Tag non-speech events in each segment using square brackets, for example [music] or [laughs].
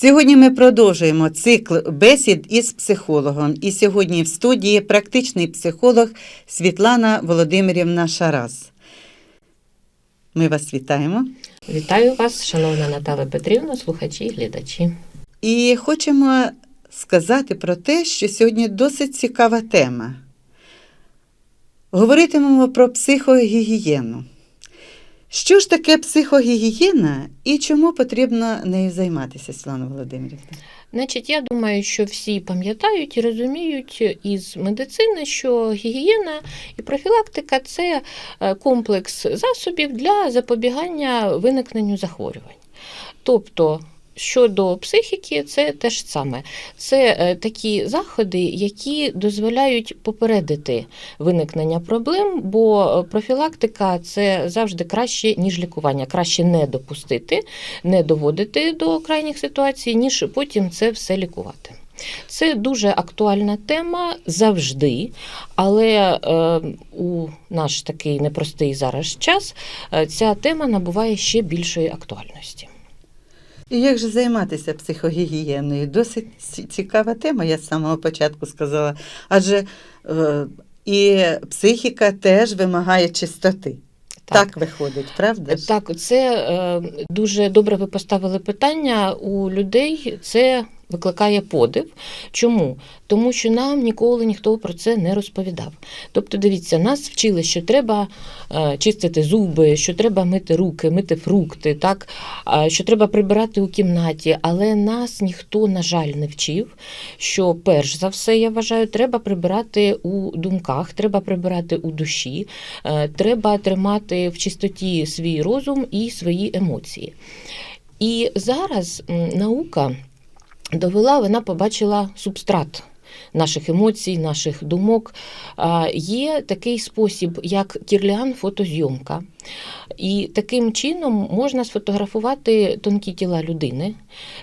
Сьогодні ми продовжуємо цикл бесід із психологом. І сьогодні в студії практичний психолог Світлана Володимирівна Шарас. Ми вас вітаємо Вітаю вас, шановна Наталя Петрівна, слухачі і глядачі. і хочемо сказати про те, що сьогодні досить цікава тема. Говоритимемо про психогігієну. Що ж таке психогігієна і чому потрібно нею займатися, Світлана Володимирівна? Значить, я думаю, що всі пам'ятають і розуміють із медицини, що гігієна і профілактика це е, комплекс засобів для запобігання виникненню захворювань. Тобто, щодо психіки, це те ж саме. Це е, такі заходи, які дозволяють попередити виникнення проблем, бо е, профілактика це завжди краще, ніж лікування. Краще не допустити, не доводити до крайніх ситуацій, ніж потім це все лікувати. Це дуже актуальна тема завжди, але е, у наш такий непростий зараз час ця тема набуває ще більшої актуальності. І як же займатися психогігієною? Досить цікава тема, я з самого початку сказала. Адже е, і психіка теж вимагає чистоти. Так, виходить, правда? Так, це е, дуже добре ви поставили питання. У людей це викликає подив. Чому? Тому що нам ніколи ніхто про це не розповідав. Тобто, дивіться, нас вчили, що треба е, чистити зуби, що треба мити руки, мити фрукти, так? що треба прибирати у кімнаті, але нас ніхто, на жаль, не вчив. Що перш за все, я вважаю, треба прибирати у думках, треба прибирати у душі, е, треба тримати в чистоті свій розум і свої емоції. І зараз наука довела, вона побачила субстрат. Наших емоцій, наших думок є такий спосіб, як кірліан фотозйомка. І таким чином можна сфотографувати тонкі тіла людини.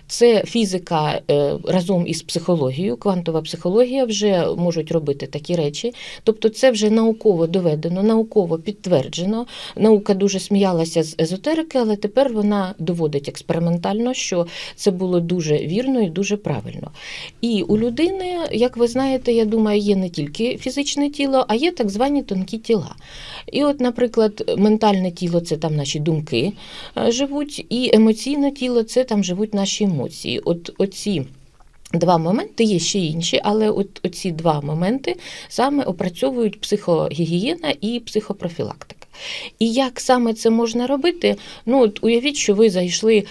Це фізика е, разом із психологією, квантова психологія вже можуть робити такі речі. Тобто, це вже науково доведено, науково підтверджено. Наука дуже сміялася з езотерики, але тепер вона доводить експериментально, що це було дуже вірно і дуже правильно. І у людини, як ви знаєте, я думаю, є не тільки фізичне тіло, а є так звані тонкі тіла. І, от, наприклад, ментальне тіло це там наші думки е, живуть, і емоційне тіло це там живуть наші емоції. От оці. Два моменти є ще інші, але от оці два моменти саме опрацьовують психогігієна і психопрофілактика. І як саме це можна робити? Ну, от уявіть, що ви зайшли,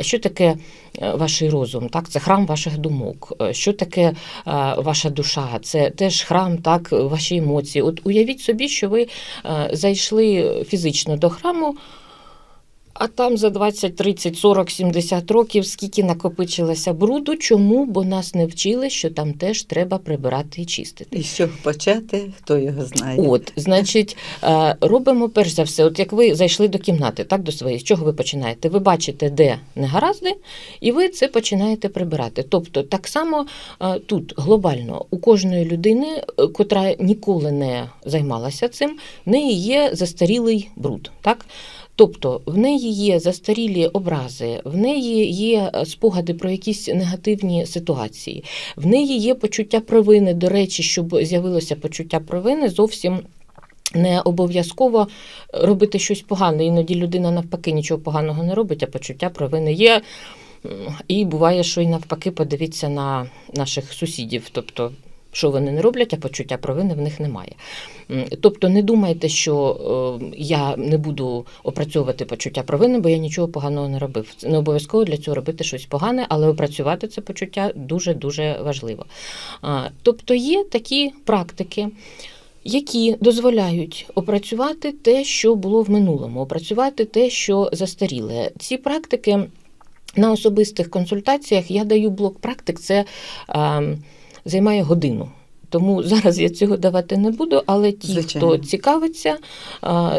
що таке е, ваш розум, так? Це храм ваших думок. Е, Що таке е, ваша душа? Це теж храм, так, ваші емоції. От уявіть собі, що ви зайшли фізично до храму. А там за 20, 30, 40, 70 років скільки накопичилося бруду. Чому? Бо нас не вчили, що там теж треба прибирати і чистити. І з чого почати, хто його знає. От, значить, е, робимо перш за все, от як ви зайшли до кімнати, так до своєї, з чого ви починаєте? Ви бачите, де негаразди, і ви це починаєте прибирати. Тобто, так само е, тут глобально у кожної людини, е, котра ніколи не займалася цим, в неї є застарілий бруд. Так? Тобто в неї є застарілі образи, в неї є е, спогади про якісь негативні ситуації, в неї є почуття провини. До речі, щоб з'явилося почуття провини, зовсім не обов'язково робити щось погане. Іноді людина навпаки нічого поганого не робить, а почуття провини є. І буває, що і навпаки, подивіться на наших сусідів. Тобто, що вони не роблять, а почуття провини в них немає. Тобто не думайте, що е, я не буду опрацьовувати почуття провини, бо я нічого поганого не робив. Не обов'язково для цього робити щось погане, але опрацювати це почуття дуже-дуже важливо. Тобто є такі практики. Які дозволяють опрацювати те, що було в минулому, опрацювати те, що застаріле. Ці практики на особистих консультаціях я даю блок практик, це а, займає годину. Тому зараз я цього давати не буду, але ті, Звичайно. хто цікавиться,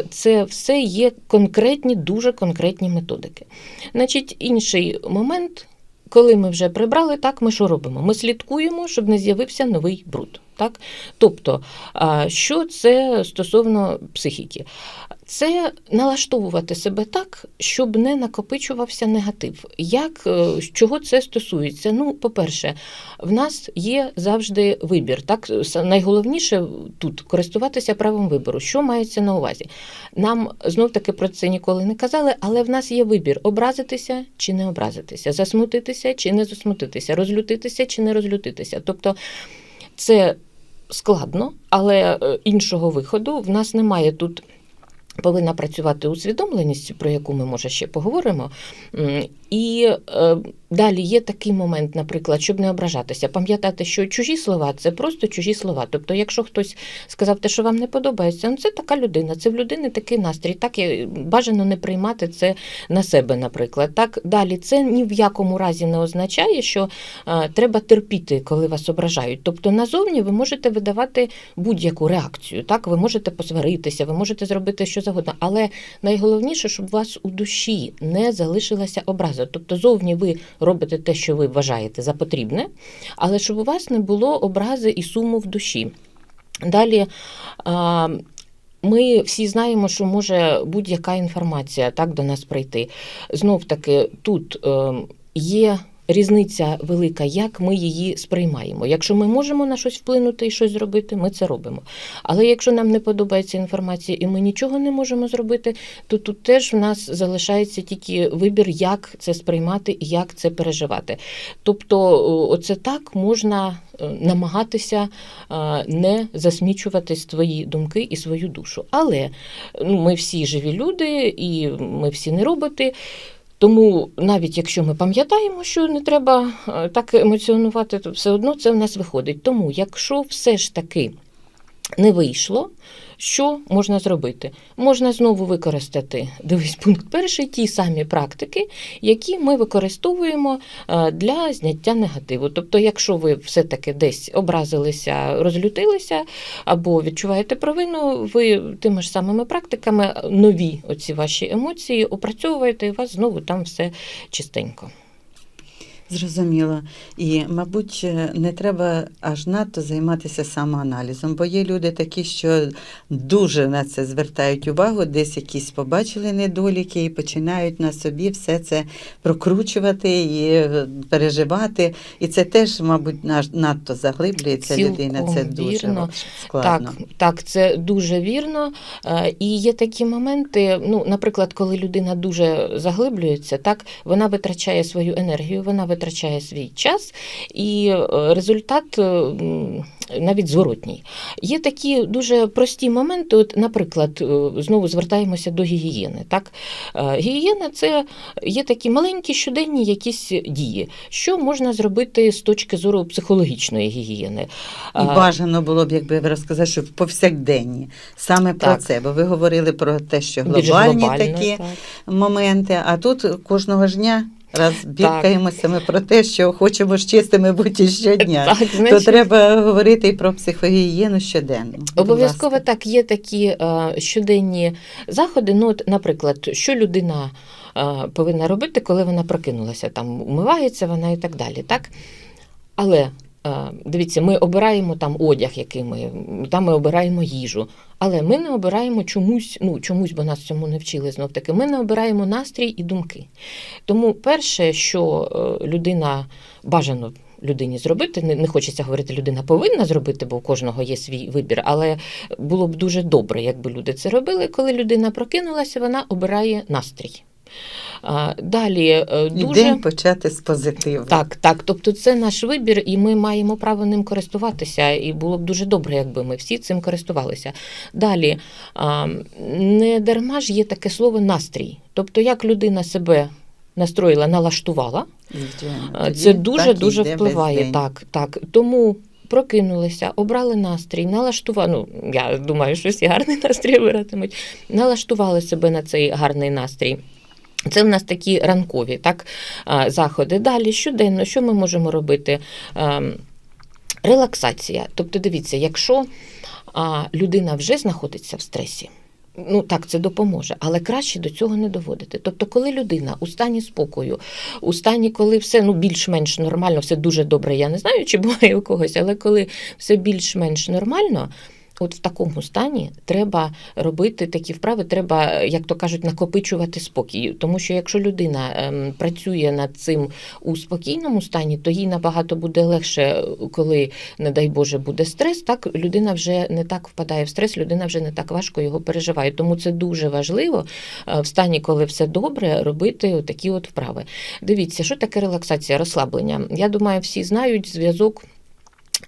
це все є конкретні, дуже конкретні методики. Значить, інший момент, коли ми вже прибрали, так ми що робимо? Ми слідкуємо, щоб не з'явився новий бруд. Так? Тобто, що це стосовно психіки? Це налаштовувати себе так, щоб не накопичувався негатив. Як е, чого це стосується? Ну, по-перше, в нас є завжди вибір. Так, найголовніше тут користуватися правом вибору. Що мається на увазі? Нам знов таки про це ніколи не казали, але в нас є вибір образитися чи не образитися, засмутитися чи не засмутитися, розлютитися чи не розлютитися. Тобто це складно, але е, іншого виходу в нас немає тут. Повинна працювати усвідомленість, про яку ми може ще поговоримо. І е, далі є такий момент, наприклад, щоб не ображатися, пам'ятати, що чужі слова це просто чужі слова. Тобто, якщо хтось сказав те, що вам не подобається, ну це така людина, це в людини такий настрій. Так і бажано не приймати це на себе, наприклад. Так далі, це ні в якому разі не означає, що е, треба терпіти, коли вас ображають. Тобто назовні ви можете видавати будь-яку реакцію. Так, ви можете посваритися, ви можете зробити що завгодно. Але найголовніше, щоб у вас у душі не залишилася образа. Тобто, зовні ви робите те, що ви вважаєте за потрібне, але щоб у вас не було образи і суму в душі. Далі. Ми всі знаємо, що може будь-яка інформація так до нас прийти. Знов таки, тут е, є різниця велика, як ми її сприймаємо. Якщо ми можемо на щось вплинути і щось зробити, ми це робимо. Але якщо нам не подобається інформація і ми нічого не можемо зробити, то тут теж в нас залишається тільки вибір, як це сприймати і як це переживати. Тобто, оце так можна е, намагатися е, не засмічувати свої думки і свою душу. Але ну, ми всі живі люди, і ми всі не роботи. Тому навіть якщо ми пам'ятаємо, що не треба е, так емоціонувати, то все одно це в нас виходить. Тому, якщо все ж таки не вийшло, що можна зробити? Можна знову використати дивись, пункт перший, ті самі практики, які ми використовуємо е, для зняття негативу. Тобто, якщо ви все-таки десь образилися, розлютилися або відчуваєте провину, ви тими ж самими практиками нові оці ваші емоції опрацьовуєте, і у вас знову там все чистенько. Зрозуміло. І, мабуть, не треба аж надто займатися самоаналізом, бо є люди такі, що дуже на це звертають увагу, десь якісь побачили недоліки і починають на собі все це прокручувати і е, переживати. І це теж, мабуть, надто заглиблюється Цілком людина. Це дуже вірно. складно. Так, так, це дуже вірно. Е, І є такі моменти, ну, наприклад, коли людина дуже заглиблюється, так, вона витрачає свою енергію, вона витрачає свій час, і е, результат е, навіть зворотній. Є такі дуже прості моменти. От, наприклад, е, знову звертаємося до гігієни. Так? Гігієна це є такі маленькі щоденні якісь дії. Що можна зробити з точки зору психологічної гігієни? І бажано було б, якби ви розказали, що повсякденні саме про Так. це, бо ви говорили про те, що глобальні глобально, такі так. моменти, а тут кожного ж дня раз бідкаємося ми про те, що хочемо ж чистими бути щодня. Так, То треба говорити і про психогігієну щоденно. Обов'язково так, є такі е, щоденні заходи. Ну, от, наприклад, що людина е, повинна робити, коли вона прокинулася, там умивається вона і так далі. Так? Але дивіться, ми обираємо там одяг, який ми, там ми обираємо їжу. Але ми не обираємо чомусь, ну чомусь, бо нас цьому не вчили знов таки. Ми не обираємо настрій і думки. Тому перше, що е, людина бажано людині зробити, не, не хочеться говорити, людина повинна зробити, бо у кожного є свій вибір. Але було б дуже добре, якби люди це робили. Коли людина прокинулася, вона обирає настрій. Далі е, І дуже день почати з позитиву. так, так. Тобто це наш вибір, і ми маємо право ним користуватися. І було б дуже добре, якби ми всі цим користувалися. Далі не дарма ж є таке слово настрій. Тобто, як людина себе настроїла, налаштувала, Звичайно. Тоді це дуже так дуже впливає. Так, так. Тому. Прокинулися, обрали настрій, налаштували. Ну, я думаю, що всі гарний [laughs] настрій обиратимуть. Налаштували себе на цей гарний настрій. Це в нас такі ранкові так, заходи. Далі щоденно, що ми можемо робити? Ем, Релаксація. Тобто, дивіться, якщо людина вже знаходиться в стресі, Ну так, це допоможе, але краще до цього не доводити. Тобто, коли людина у стані спокою, у стані, коли все ну більш-менш нормально, все дуже добре. Я не знаю, чи буває у когось, але коли все більш-менш нормально. От в такому стані треба робити такі вправи, треба, як то кажуть, накопичувати спокій. Тому що якщо людина ем, працює над цим у спокійному стані, то їй набагато буде легше, коли, не дай Боже, буде стрес. Так людина вже не так впадає в стрес, людина вже не так важко його переживає. Тому це дуже важливо е, в стані, коли все добре, робити такі от вправи. Дивіться, що таке релаксація, розслаблення. Я думаю, всі знають зв'язок.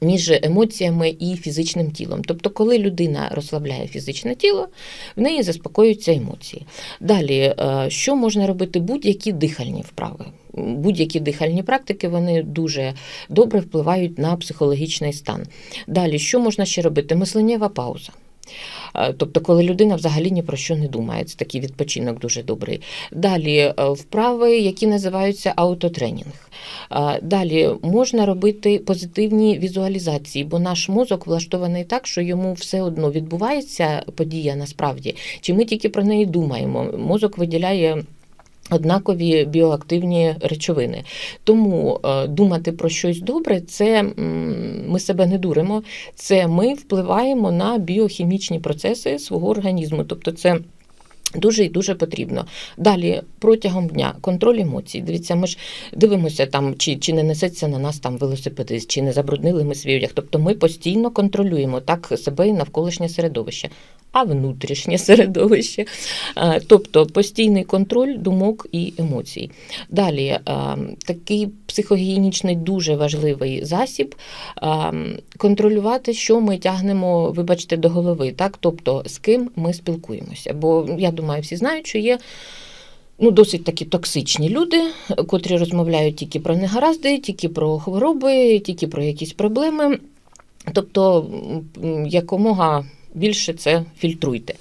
Між емоціями і фізичним тілом. Тобто, коли людина розслабляє фізичне тіло, в неї заспокоюються емоції. Далі, е, що можна робити? Будь-які дихальні вправи. Будь-які дихальні практики вони дуже добре впливають на психологічний стан. Далі, що можна ще робити? Мисленнєва пауза. Е, Тобто, коли людина взагалі ні про що не думає, це такий відпочинок дуже добрий. Далі е, вправи, які називаються аутотренінг. Е, Далі можна робити позитивні візуалізації, бо наш мозок влаштований так, що йому все одно відбувається подія насправді, чи ми тільки про неї думаємо. Мозок виділяє. Однакові біоактивні речовини. Тому е, думати про щось добре, це ми себе не дуримо, це ми впливаємо на біохімічні процеси свого організму. Тобто це. Дуже і дуже потрібно. Далі протягом дня контроль емоцій. Дивіться, ми ж дивимося там, чи, чи не несеться на нас там велосипедист, чи не забруднили ми свій одяг. Тобто ми постійно контролюємо так себе і навколишнє середовище, а внутрішнє середовище. Е, Тобто постійний контроль думок і емоцій. Далі е, такий психогігієнічний дуже важливий засіб е, контролювати, що ми тягнемо, вибачте, до голови, так? тобто з ким ми спілкуємося. Бо я думаю, всі знають, що є. Ну, досить такі токсичні люди, котрі розмовляють тільки про негаразди, тільки про хвороби, тільки про якісь проблеми. Тобто, якомога більше це фільтруйте.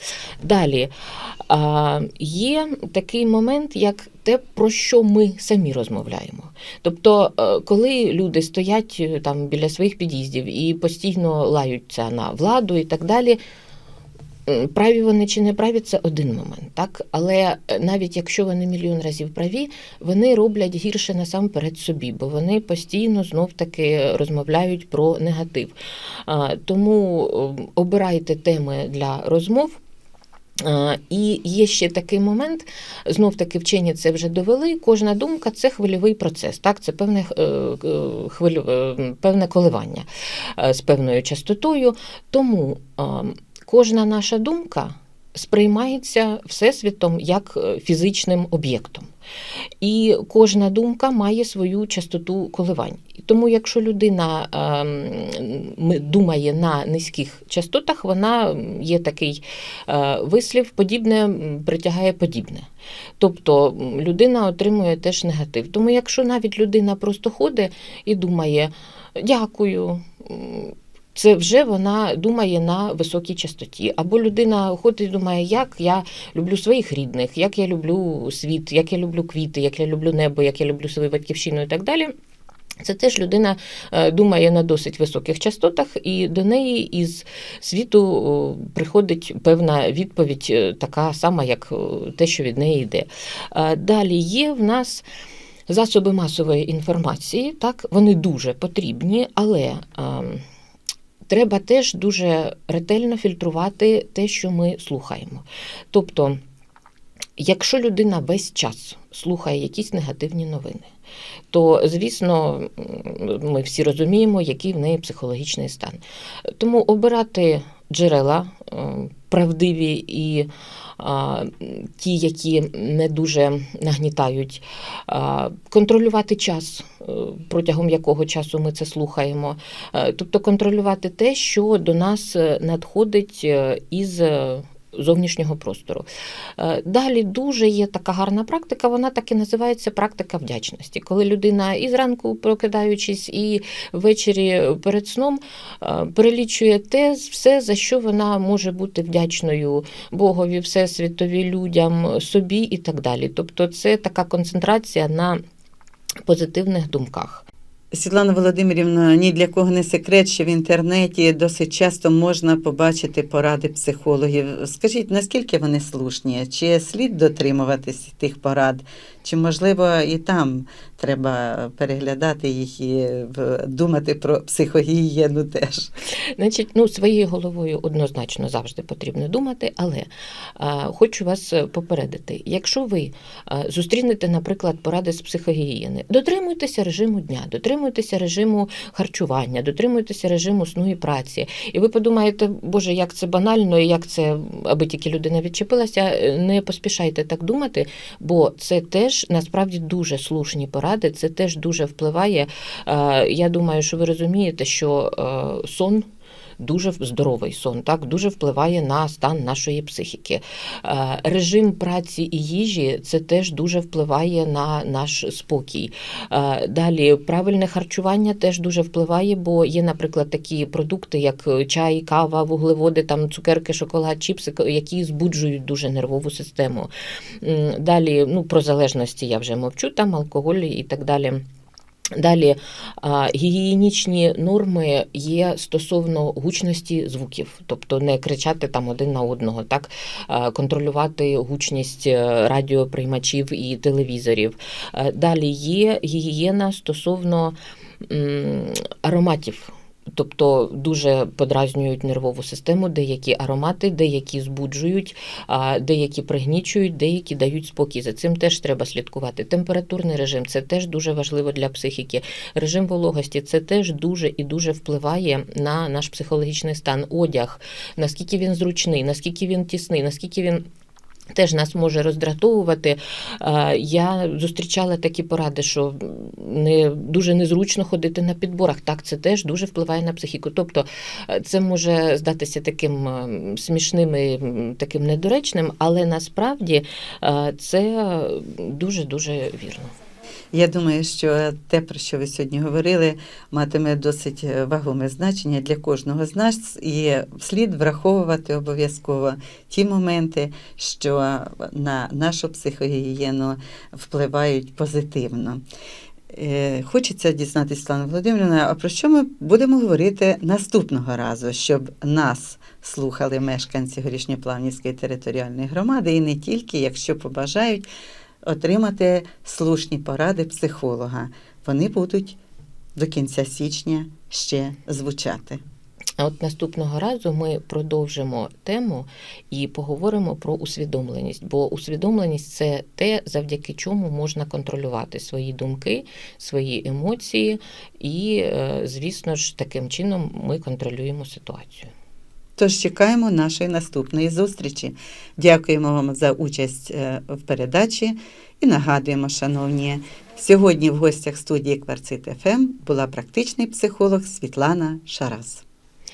Далі є такий момент, як те, про що ми самі розмовляємо. Тобто, е, коли люди стоять е, там біля своїх під'їздів і постійно лаються на владу і так далі. М, Праві вони чи не праві, це один момент, так але е, навіть якщо вони мільйон разів праві, вони роблять гірше насамперед собі, бо вони постійно знов таки розмовляють про негатив. Тому е, обирайте теми для розмов. І є ще такий момент, знов таки вчені це вже довели. Кожна думка це хвильовий процес, так, це певне, е, е, хвилю, е, певне коливання е, з певною частотою. Тому кожна наша думка сприймається всесвітом як е, фізичним об'єктом. І кожна думка має свою частоту коливань. Тому, якщо людина ем, думає на низьких частотах, вона є такий е, вислів, подібне притягає подібне. Тобто людина отримує теж негатив. Тому, якщо навіть людина просто ходить і думає дякую. Це вже вона думає на високій частоті. Або людина ходить і думає, як я люблю своїх рідних, як я люблю світ, як я люблю квіти, як я люблю небо, як я люблю свою батьківщину і так далі. Це теж людина е, думає на досить високих частотах, і до неї із світу приходить певна відповідь, е, така сама, як те, що від неї йде. Е, Далі є в нас. Засоби масової інформації, так, вони дуже потрібні, але ем, треба теж дуже ретельно фільтрувати те, що ми слухаємо. Тобто, якщо людина весь час слухає якісь негативні новини, то, звісно, ми всі розуміємо, який в неї психологічний стан. Тому обирати джерела е, правдиві і ті, які не дуже нагнітають, контролювати час, е, протягом якого часу ми це слухаємо, Е, тобто контролювати те, що до нас е, надходить із зовнішнього простору. Е, Далі дуже є така гарна практика, вона так і називається практика вдячності. Коли людина і зранку прокидаючись, і ввечері перед сном е, перелічує те, все, за що вона може бути вдячною Богові, Всесвітові, людям, собі і так далі. Тобто це така концентрація на позитивних думках. Світлана Володимирівна, ні для кого не секрет, що в інтернеті досить часто можна побачити поради психологів. Скажіть, наскільки вони слушні? Чи слід дотримуватись тих порад? Чи можливо і там треба переглядати їх і в- думати про психогігієну теж? Значить, ну своєю головою однозначно завжди потрібно думати, але а, хочу вас е, попередити: якщо ви а, зустрінете, наприклад, поради з психогігієни, дотримуйтеся режиму дня, дотримуйтеся режиму харчування, дотримуйтеся режиму сну і праці, і ви подумаєте, Боже, як це банально, і як це, аби тільки людина відчепилася, е, не поспішайте так думати, бо це теж насправді дуже слушні поради, це теж дуже впливає. Е, Я думаю, що ви розумієте, що е, сон. Дуже здоровий сон, так дуже впливає на стан нашої психіки. Е, Режим праці і їжі це теж дуже впливає на наш спокій. Е, Далі правильне харчування теж дуже впливає, бо є, наприклад, такі продукти, як чай, кава, вуглеводи, там цукерки, шоколад, чіпси, які збуджують дуже нервову систему. Далі, ну про залежності я вже мовчу, там алкоголь і так далі. Далі гігієнічні норми є стосовно гучності звуків, тобто не кричати там один на одного, так контролювати гучність е, радіоприймачів і телевізорів. Е, Далі є гігієна стосовно ароматів. Тобто дуже подразнюють нервову систему, деякі аромати, деякі збуджують, деякі пригнічують, деякі дають спокій. За цим теж треба слідкувати. Температурний режим це теж дуже важливо для психіки. Режим вологості це теж дуже і дуже впливає на наш психологічний стан. Одяг, наскільки він зручний, наскільки він тісний, наскільки він. Теж нас може роздратовувати. Я зустрічала такі поради, що не дуже незручно ходити на підборах. Так, це теж дуже впливає на психіку. Тобто е, це може здатися таким е, смішним і таким недоречним, але насправді е, це дуже дуже вірно. Я думаю, що те, про що ви сьогодні говорили, матиме досить е, вагоме значення для кожного з нас, і слід враховувати обов'язково ті моменти, що на нашу психогігієну впливають позитивно. Е, Хочеться дізнатися, Слава Володимирівна, а про що ми будемо говорити наступного разу, щоб нас слухали мешканці Горішньоплавнівської територіальної громади і не тільки, якщо побажають отримати слушні поради психолога. Вони будуть до кінця січня ще звучати. А от наступного разу ми продовжимо тему і поговоримо про усвідомленість. Бо усвідомленість це те, завдяки чому можна контролювати свої думки, свої емоції, і, е, звісно ж, таким чином ми контролюємо ситуацію. Тож чекаємо нашої наступної зустрічі. Дякуємо вам за участь е, в передачі і нагадуємо, шановні, сьогодні в гостях студії Кварцит ФМ була практичний психолог Світлана Шарас.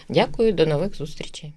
Дякую, до нових зустрічей.